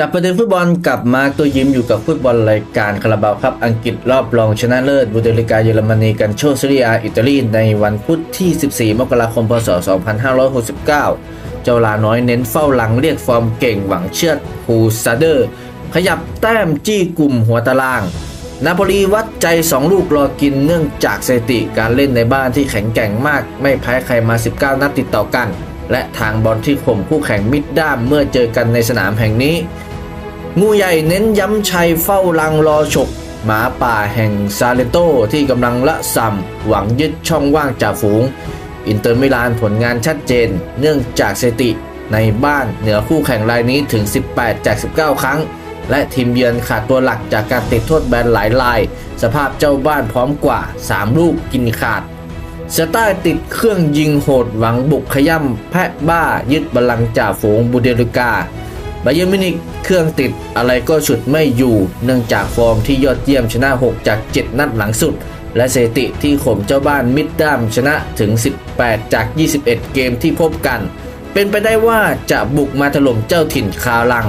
จับประเด็นฟุตบอลกับมาร์กตัวยิ้มอยู่กับฟุตบอลรายการคาราบาวครับอังกฤษรอบรองชนะเลิศบูเดลิกาเยอรมนีกันโชซีเรียอิตาลีในวันพุธที่ 14 มกราคม พศ 2569 เจ้าลาน้อยเน้นเฝ้าหลังเรียกฟอร์มเก่งหวังเชือดฮูซาเดอร์ ขยับแต้มจี้กลุ่มหัวตาราง นาโปลีวัดใจ 2 ลูกรอกินเนื่องจากสถิติการเล่นในบ้านที่แข็งแกร่งมาก ไม่แพ้ใครมา 19 นัดติดต่อกัน และทางบอลที่ข่มคู่แข่งมิดด้ามเมื่อเจอกันในสนามแห่งนี้ งูใหญ่เน้นย้ำชัยเฝ้าลังรอฉกหมาป่าแห่งซาเลโตที่กำลังละส่ำหวังยึดช่องว่างจากฝูง อินเตอร์มิลานผลงานชัดเจน เนื่องจากสติในบ้านเหนือคู่แข่งรายนี้ถึง 18 จาก 19 ครั้ง และทีมเยือนขาดตัวหลักจากการติดโทษแบนหลายลาย สภาพเจ้าบ้านพร้อมกว่า 3 ลูกกินขาด สไตล์ติดเครื่องยิงโหดหวังบุกขย่ำแพะบ้ายึดบัลลังก์จ่าฝูงบูเดลิกาบาเยร์มินิกเครื่องติดอะไรก็ฉุดไม่อยู่ เนื่องจากฟอร์มที่ยอดเยี่ยมชนะ 6 จาก 7 นัดหลังสุด และสถิติที่ข่มเจ้าบ้านมิดด้ามชนะถึง 18 จาก 21 เกมที่พบกัน เป็นไปได้ว่าจะบุกมาถล่มเจ้าถิ่นคาลัง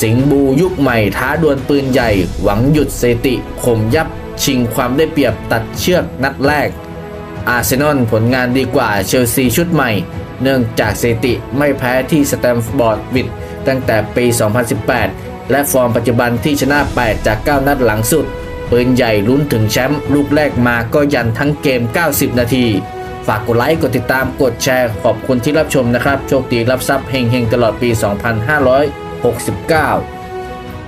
สิงบูยุคใหม่ท้าดวลปืนใหญ่ หวังหยุดสถิติข่มยับชิงความได้เปรียบตัดเชือกนัดแรก อาร์เซนอลผลงานดีกว่าเชลซีชุดใหม่ เนื่องจากสถิติไม่แพ้ที่สแตมฟอร์ดวิดตั้งแต่ปี 2018 และฟอร์มปัจจุบันที่ชนะ 8 จาก 9 นัดหลังสุด ปืนใหญ่ลุ้นถึงแชมป์ลูกแรกมาก็ยันทั้งเกม 90 นาที ฝากกดไลค์ กดติดตามกดแชร์ ขอบคุณที่รับชมนะครับ โชคดีรับทรัพย์เฮงๆ ตลอดปี 2569